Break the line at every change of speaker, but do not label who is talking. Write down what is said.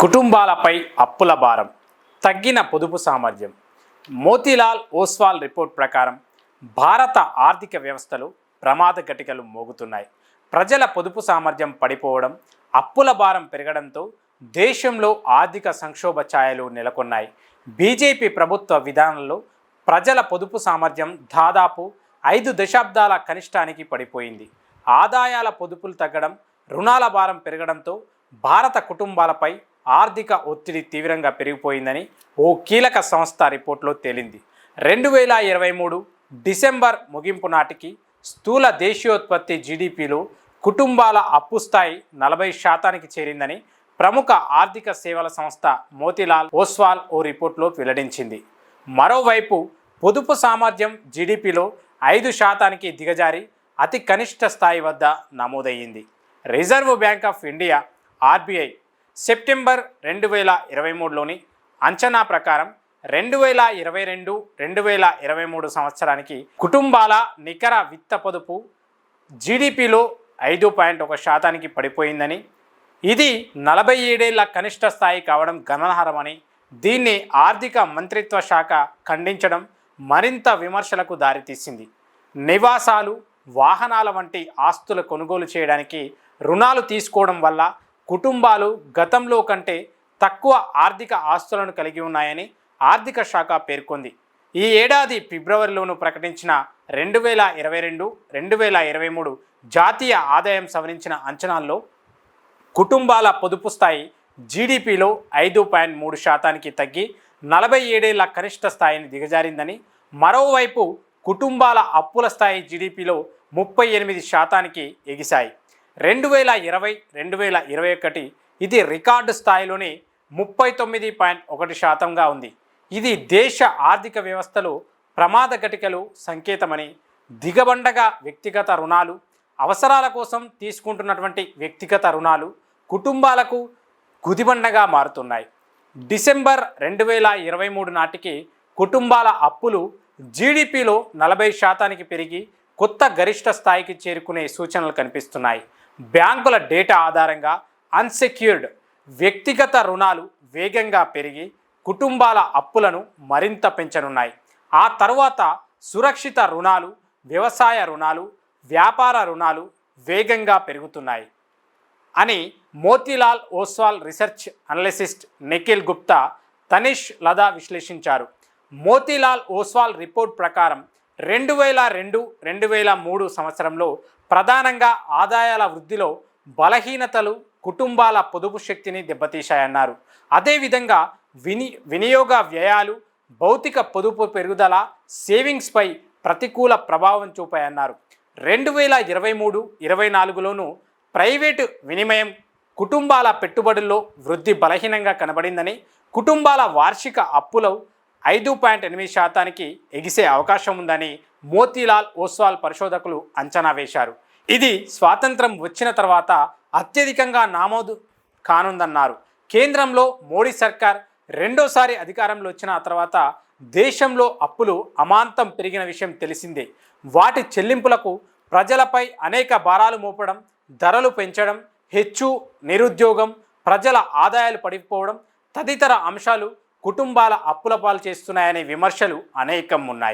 కుటుంబాలపై అప్పుల భారం తగ్గిన పొదుపు సామర్థ్యం. మోతీలాల్ ఓస్వాల్ రిపోర్ట్ ప్రకారం భారత ఆర్థిక వ్యవస్థలు ప్రమాద ఘటికలు మోగుతున్నాయి. ప్రజల పొదుపు సామర్థ్యం పడిపోవడం అప్పుల భారం పెరగడంతో దేశంలో ఆర్థిక సంక్షోభ ఛాయలు నెలకొన్నాయి. బీజేపీ ప్రభుత్వ విధానంలో ప్రజల పొదుపు సామర్థ్యం దాదాపు ఐదు దశాబ్దాల కనిష్టానికి పడిపోయింది. ఆదాయాల పొదుపులు తగ్గడం రుణాల భారం పెరగడంతో భారత కుటుంబాలపై ఆర్థిక ఒత్తిడి తీవ్రంగా పెరిగిపోయిందని ఓ కీలక సంస్థ రిపోర్ట్లో తేలింది. రెండు వేల ఇరవై మూడు డిసెంబర్ ముగింపు నాటికి స్థూల దేశీయోత్పత్తి జీడిపిలో కుటుంబాల అప్పు స్థాయి నలభై శాతానికి చేరిందని ప్రముఖ ఆర్థిక సేవల సంస్థ మోతిలాల్ ఓస్వాల్ ఓ రిపోర్ట్లో వెల్లడించింది. మరోవైపు పొదుపు సామర్థ్యం జీడిపిలో ఐదు శాతానికి దిగజారి అతి కనిష్ట స్థాయి వద్ద నమోదయ్యింది. Reserve Bank of India RBI September రెండు వేల ఇరవై మూడులోని అంచనా ప్రకారం రెండు వేల ఇరవై రెండు రెండు వేల ఇరవై మూడు సంవత్సరానికి కుటుంబాల నికర విత్త పొదుపు జీడిపిలో ఐదు పాయింట్ ఒక శాతానికి పడిపోయిందని ఇది నలభై ఏడేళ్ళ కనిష్ట స్థాయి కావడం గమనార్హమని దీన్ని ఆర్థిక మంత్రిత్వ శాఖ ఖండించడం మరింత విమర్శలకు దారితీసింది. నివాసాలు వాహనాల వంటి ఆస్తుల కొనుగోలు చేయడానికి రుణాలు తీసుకోవడం వల్ల కుటుంబాలు గతంలో కంటే తక్కువ ఆర్థిక ఆస్తులను కలిగి ఉన్నాయని ఆర్థిక శాఖ పేర్కొంది. ఈ ఏడాది ఫిబ్రవరిలోను ప్రకటించిన రెండు వేల ఇరవై రెండు రెండు వేల ఇరవై మూడు జాతీయ ఆదాయం సవరించిన అంచనాల్లో కుటుంబాల పొదుపు స్థాయి జీడిపిలో ఐదు పాయింట్ మూడు శాతానికి తగ్గి నలభై ఏడేళ్ళ కనిష్ట స్థాయిని దిగజారిందని మరోవైపు కుటుంబాల అప్పుల స్థాయి జీడిపిలో ముప్పై ఎనిమిది శాతానికి ఎగిశాయి. రెండు వేల ఇరవై రెండు వేల ఇరవై ఒకటి ఇది రికార్డు స్థాయిలోనే ముప్పై తొమ్మిది పాయింట్ ఒకటి శాతంగా ఉంది. ఇది దేశ ఆర్థిక వ్యవస్థలో ప్రమాద ఘటికలు సంకేతమని దిగబండగా వ్యక్తిగత రుణాలు అవసరాల కోసం తీసుకుంటున్నటువంటి వ్యక్తిగత రుణాలు కుటుంబాలకు గుదిబండగా మారుతున్నాయి. డిసెంబర్ రెండు వేల ఇరవై మూడు నాటికి కుటుంబాల అప్పులు జీడిపిలో నలభై శాతానికి పెరిగి కొత్త గరిష్ట స్థాయికి చేరుకునే సూచనలు కనిపిస్తున్నాయి. బ్యాంకుల డేటా ఆధారంగా అన్సెక్యూర్డ్ వ్యక్తిగత రుణాలు వేగంగా పెరిగి కుటుంబాల అప్పులను మరింత పెంచనున్నాయి. ఆ తర్వాత సురక్షిత రుణాలు వ్యవసాయ రుణాలు వ్యాపార రుణాలు వేగంగా పెరుగుతున్నాయి. అని మోతీలాల్ ఓస్వాల్ రీసెర్చ్ అనలిసిస్ట్ నిఖిల్ గుప్తా తనిష్ లదా విశ్లేషించారు. మోతీలాల్ ఓస్వాల్ రిపోర్ట్ ప్రకారం రెండు వేల రెండు రెండు వేల మూడు సంవత్సరంలో ప్రధానంగా ఆదాయాల వృద్ధిలో బలహీనతలు కుటుంబాల పొదుపు శక్తిని దెబ్బతీశాయన్నారు. అదేవిధంగా విని వినియోగ వ్యయాలు భౌతిక పొదుపు పెరుగుదల సేవింగ్స్పై ప్రతికూల ప్రభావం చూపాయన్నారు. రెండు వేల ఇరవై మూడు ఇరవై నాలుగులోనూ ప్రైవేటు వినిమయం కుటుంబాల పెట్టుబడుల్లో వృద్ధి బలహీనంగా కనబడిందని కుటుంబాల వార్షిక అప్పులో ఐదు పాయింట్ ఎనిమిది శాతానికి ఎగిసే అవకాశం ఉందని మోతీలాల్ ఓస్వాల్ పరిశోధకులు అంచనా వేశారు. ఇది స్వాతంత్రం వచ్చిన తర్వాత అత్యధికంగా నామోదు కానుందన్నారు. కేంద్రంలో మోడీ సర్కార్ రెండోసారి అధికారంలో వచ్చిన తర్వాత దేశంలో అప్పులు అమాంతం పెరిగిన విషయం తెలిసిందే. వాటి చెల్లింపులకు ప్రజలపై అనేక భారాలు మోపడం ధరలు పెంచడం హెచ్చు నిరుద్యోగం ప్రజల ఆదాయాలు పడిపోవడం తదితర అంశాలు కుటుంబాల అప్పుల పాలు చేస్తున్నాయనే విమర్శలు అనేకం ఉన్నాయి.